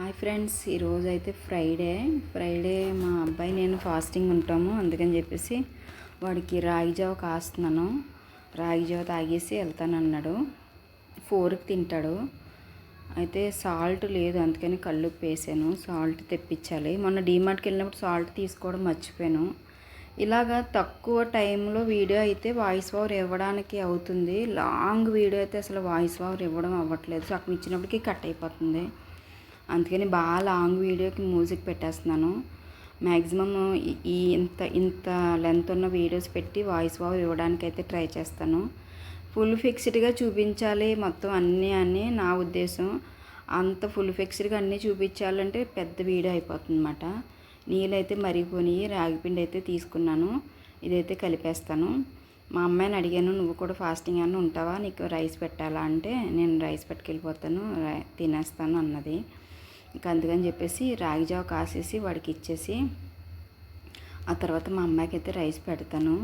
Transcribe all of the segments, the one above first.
Hi friends ఈరోజు అయితే Friday. Friday మా అబ్బాయి నేను ఫాస్టింగ్ ఉంటాము. అందుకని చెప్పేసి వాడికి రాగి జావ కాస్తున్నాను. రాగి జావ తాగేసి వెళ్తానన్నాడు. ఫోర్కి తింటాడు. అయితే సాల్ట్ లేదు అందుకని కళ్ళు వేసాను. సాల్ట్ తెప్పించాలి. మొన్న డీమార్ట్కి వెళ్ళినప్పుడు సాల్ట్ తీసుకోవడం మర్చిపోయాను. ఇలాగా తక్కువ టైంలో వీడియో అయితే వాయిస్ ఓవర్ ఇవ్వడానికి అవుతుంది. లాంగ్ వీడియో అయితే అసలు వాయిస్ ఓవర్ ఇవ్వడం అవ్వట్లేదు. సో అక్కడ ఇచ్చినప్పటికీ కట్ అయిపోతుంది. అందుకని బాగా లాంగ్ వీడియోకి మ్యూజిక్ పెట్టేస్తున్నాను. మ్యాక్సిమమ్ ఈ ఇంత ఇంత లెంత్ ఉన్న వీడియోస్ పెట్టి వాయిస్ ఓవర్ ఇవ్వడానికి అయితే ట్రై చేస్తాను ఫుల్ ఫిక్స్డ్గా చూపించాలి మొత్తం అన్నీ అని నా ఉద్దేశం. అంత ఫుల్ ఫిక్స్డ్గా అన్నీ చూపించాలంటే పెద్ద వీడియో అయిపోతుంది అనమాట నీళ్ళైతే మరిగిపోయి రాగిపిండి అయితే తీసుకున్నాను. ఇదైతే కలిపేస్తాను. మా అమ్మాయిని అడిగాను నువ్వు కూడా ఫాస్టింగ్ అని ఉంటావా? నీకు రైస్ పెట్టాలా? అంటే నేను రైస్ పట్టుకెళ్ళిపోతాను రై- తినేస్తాను అన్నది. ఇంకా అందుకని చెప్పేసి రాగి జావ కాసేసి వాడికి ఇచ్చేసి ఆ తర్వాత మా అమ్మాయికి అయితే రైస్ పెడతాను.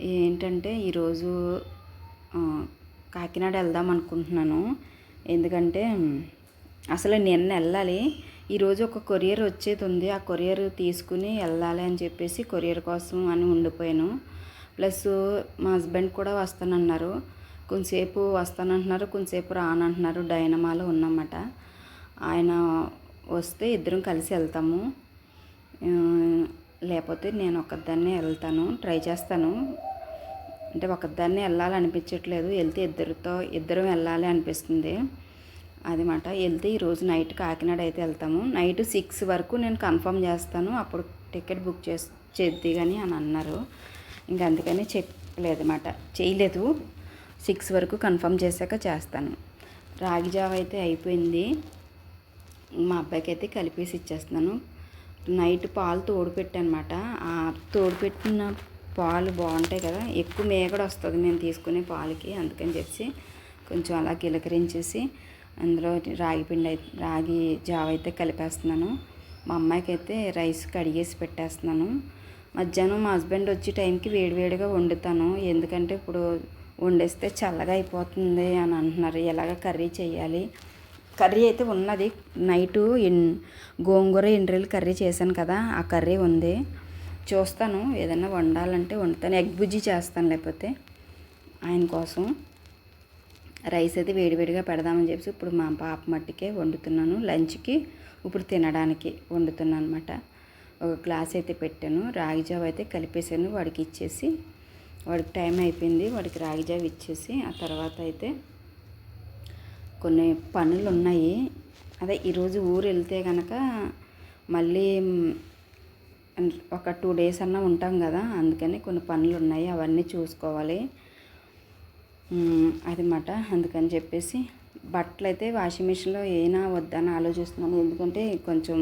ఏంటంటే ఈరోజు కాకినాడ వెళ్దాం అనుకుంటున్నాను. ఎందుకంటే అసలు నిన్న వెళ్ళాలి. ఈరోజు ఒక కొరియర్ వచ్చేది ఉంది. ఆ కొరియర్ తీసుకుని వెళ్ళాలి అని చెప్పేసి కొరియర్ కోసం అని ఉండిపోయాను. ప్లస్ మా హస్బెండ్ కూడా వస్తానన్నారు. కొంతసేపు వస్తానంటున్నారు కొంతసేపు రానంటున్నారు. డైనమాలో ఉన్నమాట. ఆయన వస్తే ఇద్దరం కలిసి వెళ్తాము. లేకపోతే నేను ఒక్కదాన్నే వెళ్తాను ట్రై చేస్తాను. అంటే ఒకదాన్ని వెళ్ళాలనిపించట్లేదు వెళ్తే ఇద్దరితో ఇద్దరం వెళ్ళాలి అనిపిస్తుంది. అది మాట. వెళ్తే ఈరోజు నైట్ కాకినాడ అయితే వెళ్తాము. నైట్ సిక్స్ వరకు నేను కన్ఫర్మ్ చేస్తాను. అప్పుడు టికెట్ బుక్ చేసి చేద్ది కానీ అని అన్నారు. ఇంకా అందుకని చెప్పలేదు చేయలేదు. సిక్స్ వరకు కన్ఫర్మ్ చేశాక చేస్తాను. రాగి జావ అయితే అయిపోయింది. మా అబ్బాయికి అయితే కలిపేసి ఇచ్చేస్తున్నాను. నైట్ పాలు తోడుపెట్టనమాట. ఆ తోడుపెట్టిన పాలు బాగుంటాయి కదా ఎక్కువ మేగడ వస్తుంది మేము తీసుకునే పాలకి అందుకని చెప్పి కొంచెం అలా గిలకరించేసి అందులో రాగి పిండి అయితే రాగి జావ అయితే కలిపేస్తున్నాను. మా అమ్మాయికి అయితే రైస్ కడిగేసి పెట్టేస్తున్నాను. మధ్యాహ్నం మా హస్బెండ్ వచ్చే టైంకి వేడివేడిగా వండుతాను. ఎందుకంటే ఇప్పుడు వండేస్తే చల్లగా అయిపోతుంది అని అంటున్నారు. ఎలాగ కర్రీ చేయాలి? కర్రీ అయితే ఉన్నది. నైటు గోంగూర ఎండ్రీలు కర్రీ చేశాను కదా ఆ కర్రీ ఉంది. చూస్తాను ఏదైనా వండాలంటే వండుతాను. ఎగ్ బుజ్జి చేస్తాను లేకపోతే ఆయన కోసం. రైస్ అయితే వేడివేడిగా పెడదామని చెప్పేసి ఇప్పుడు మా పాప మట్టికే వండుతున్నాను. లంచ్కి ఇప్పుడు తినడానికి వండుతున్నాను అనమాట ఒక గ్లాస్ అయితే పెట్టాను. రాగి జావ అయితే కలిపేసాను వాడికి ఇచ్చేసి వాడికి టైం అయిపోయింది. వాడికి రాగి జావ ఇచ్చేసి ఆ తర్వాత అయితే కొన్ని పనులు ఉన్నాయి అదే ఈరోజు ఊరు వెళ్తే కనుక మళ్ళీ ఒక టూ డేస్ అన్నా ఉంటాం కదా అందుకని కొన్ని పనులు ఉన్నాయి అవన్నీ చూసుకోవాలి. మ్, అది మాట. అందుకని చెప్పేసి బట్టలు అయితే వాషింగ్ మిషన్లో ఏనా వద్దని ఆలోచిస్తున్నాను. ఎందుకంటే కొంచెం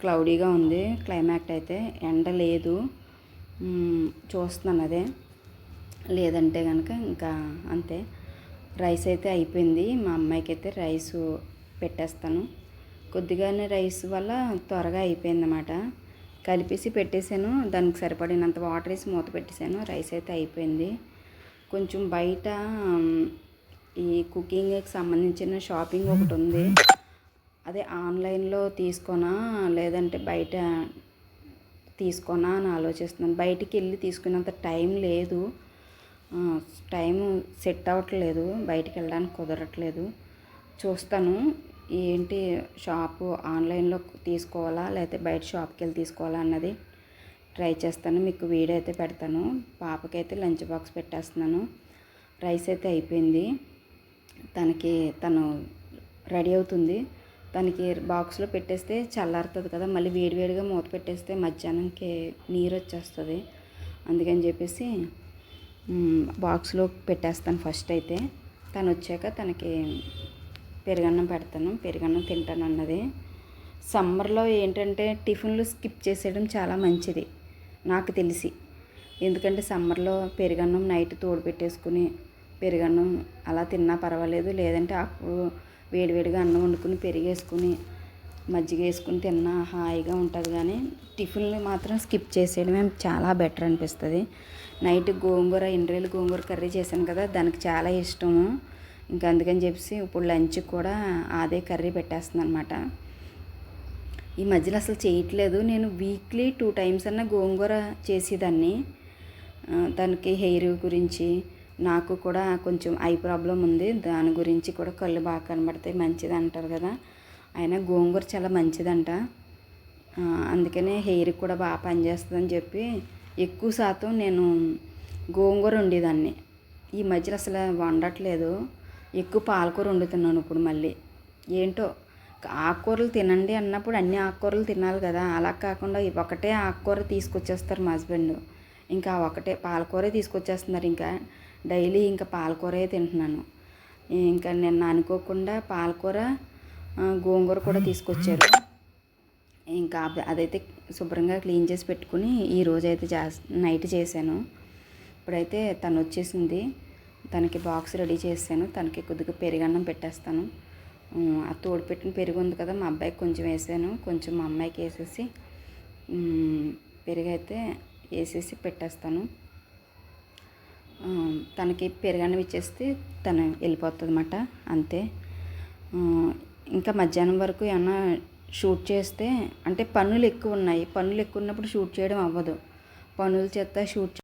క్లౌడీగా ఉంది క్లైమాక్ట్ అయితే ఎండ లేదు. చూస్తున్నాను అదే. లేదంటే కనుక ఇంకా అంతే. రైస్ అయితే అయిపోయింది. మా అమ్మాయికి అయితే రైస్ పెట్టేస్తాను. కొద్దిగానే రైస్ వల్ల త్వరగా అయిపోయింది అన్నమాట కలిపేసి పెట్టేశాను. దానికి సరిపడినంత వాటర్ వేసి మూత పెట్టేశాను. రైస్ అయితే అయిపోయింది. కొంచెం బయట ఈ కుకింగ్కి సంబంధించిన షాపింగ్ ఒకటి ఉంది. అదే ఆన్లైన్లో తీసుకోనా లేదంటే బయట తీసుకోనా అని ఆలోచిస్తున్నాను. బయటికి వెళ్ళి తీసుకునేంత టైం లేదు. టైము టైం సెట్ అవ్వట్లేదు బయటికి వెళ్ళడానికి కుదరట్లేదు. చూస్తాను ఏంటి షాపు ఆన్లైన్లో తీసుకోవాలా లేకపోతే బయట షాప్కి వెళ్ళి తీసుకోవాలా అన్నది ట్రై చేస్తాను. మీకు వీడియో అయితే పెడతాను. పాపకైతే లంచ్ బాక్స్ పెట్టేస్తున్నాను. రైస్ అయితే అయిపోయింది. తనకి తను రెడీ అవుతుంది. తనకి బాక్స్లో పెట్టేస్తే చల్లారుతుంది కదా మళ్ళీ వేడివేడిగా మూత పెట్టేస్తే మధ్యాహ్నంకి నీరు వచ్చేస్తుంది. అందుకని చెప్పేసి బాక్స్లో పెట్టేస్తాను ఫస్ట్ అయితే. తను వచ్చాక తనకి పెరుగన్నం పెడతాను పెరుగన్నం తింటాను అన్నది. సమ్మర్లో ఏంటంటే టిఫిన్లు స్కిప్ చేసేయడం చాలా మంచిది నాకు తెలిసి. ఎందుకంటే సమ్మర్లో పెరుగన్నం నైట్ తోడు పెట్టేసుకుని పెరుగన్నం అలా తిన్నా పర్వాలేదు లేదంటే అప్పుడు వేడివేడిగా అన్నం వండుకుని పెరిగేసుకుని మజ్జిగ వేసుకుని తిన్నా హాయిగా ఉంటుంది కానీ టిఫిన్లు మాత్రం స్కిప్ చేసేయడమే చాలా బెటర్ అనిపిస్తుంది. నైట్ గోంగూర ఇండ్రేలు గోంగూర కర్రీ చేశాను కదా దానికి చాలా ఇష్టము. ఇంకా అందుకని చెప్పేసి ఇప్పుడు లంచ్ కూడా అదే కర్రీ పెట్టేస్తుంది అనమాట ఈ మధ్యలో అసలు చేయట్లేదు. నేను వీక్లీ టూ టైమ్స్ అన్న గోంగూర చేసేదాన్ని. దానికి హెయిర్ గురించి నాకు కూడా కొంచెం ఐ ప్రాబ్లం ఉంది. దాని గురించి కూడా కళ్ళు బాగా కనబడతాయి. మంచిది అంటారు కదా. అయినా గోంగూర చాలా మంచిదంట. అందుకనే హెయిర్ కూడా బాగా పనిచేస్తుందని చెప్పి ఎక్కువ శాతం నేను గోంగూర వండేదాన్ని. ఈ మధ్యలో అసలు వండట్లేదు. ఎక్కువ పాలకూర వండుతున్నాను ఇప్పుడు మళ్ళీ. ఏంటో ఆకుకూరలు తినండి అన్నప్పుడు అన్ని ఆకుకూరలు తినాలి కదా. అలా కాకుండా ఒకటే ఆకుకూర తీసుకొచ్చేస్తారు మా హస్బెండ్. ఇంకా ఒకటే పాలకూరే తీసుకొచ్చేస్తున్నారు. ఇంకా డైలీ ఇంకా పాలకూరే తింటున్నాను. ఇంకా నిన్న అనుకోకుండా పాలకూర గోంగూర కూడా తీసుకొచ్చారు. ఇంకా అదైతే శుభ్రంగా క్లీన్ చేసి పెట్టుకుని ఈ రోజు అయితే నైట్ చేశాను. ఇప్పుడైతే తను వచ్చేసింది. తనకి బాక్స్ రెడీ చేశాను. తనకి కొద్దిగా పెరుగన్నం పెట్టేస్తాను. ఆ తోడు పెట్టిన పెరుగు ఉంది కదా మా అబ్బాయికి కొంచెం వేసాను. కొంచెం మా అమ్మాయికి వేసేసి ఉమ్, పెరుగు అయితే వేసేసి పెట్టేస్తాను. తనకి పెరుగన్నం ఇచ్చేస్తే తను వెళ్ళిపోతుంది అన్నమాట అంతే ఇంకా మధ్యాహ్నం వరకు ఏమన్నా షూట్ చేస్తే అంటే పనులు ఎక్కువ ఉన్నాయి. పనులు ఎక్కువ ఉన్నప్పుడు షూట్ చేయడం అవ్వదు. పనుల చేత షూట్